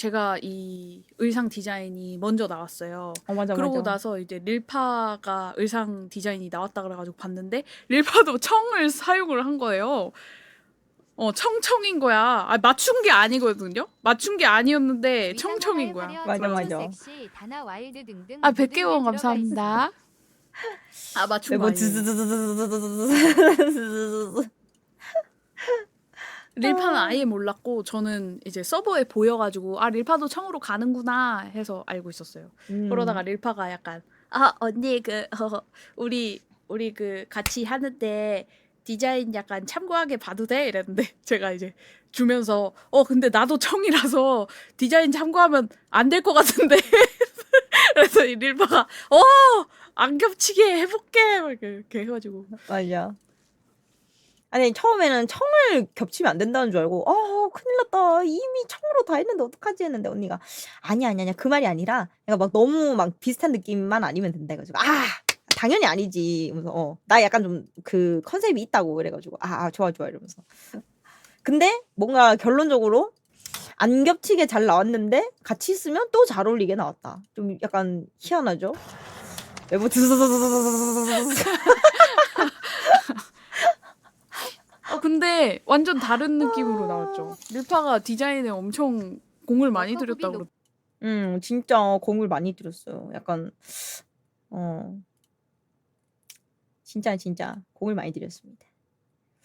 제가 이 의상 디자인이 먼저 나왔어요. 어, 맞아, 그러고 맞아. 나서 이제 릴파가 의상 디자인이 나왔다 그래가지고 봤는데 릴파도 청을 사용을 한 거예요. 어 청청인 거야. 아, 맞춘 게 아니거든요. 맞춘 게 아니었는데 청청인 거야. 맞아, 맞아. 아 100개 원 감사합니다. 아 맞춘 네, 뭐 거 아니에요. 릴파는 아. 아예 몰랐고 저는 이제 서버에 보여가지고 아 릴파도 청으로 가는구나 해서 알고 있었어요. 음. 그러다가 릴파가 약간 아 언니 그 어, 우리 우리 그 같이 하는데 디자인 약간 참고하게 봐도 돼? 이랬는데 제가 이제 주면서 어 근데 나도 청이라서 디자인 참고하면 안 될 것 같은데. 그래서 릴파가 어 안 겹치게 해볼게! 막 이렇게 해가지고. 아야. 아니 처음에는 청을 겹치면 안 된다는 줄 알고 어 큰일 났다. 이미 청으로 다 했는데 어떡하지? 했는데 언니가 아니 아니 아니 그 말이 아니라 내가 막 너무 막 비슷한 느낌만 아니면 된다 해가지고 아 당연히 아니지. 이러면서 어 나 약간 좀 그 컨셉이 있다고 그래가지고 아, 아 좋아 좋아 이러면서. 근데 뭔가 결론적으로 안 겹치게 잘 나왔는데 같이 있으면 또 잘 어울리게 나왔다. 좀 약간 희한하죠? 드스스스스스스스스 어 근데 완전 다른 느낌으로 나왔죠. 릴파가 디자인에 엄청 공을 많이 워커급이 들였다고 높- 그러 음, 진짜 공을 많이 들였어요. 약간 어 진짜 진짜 공을 많이 들였습니다.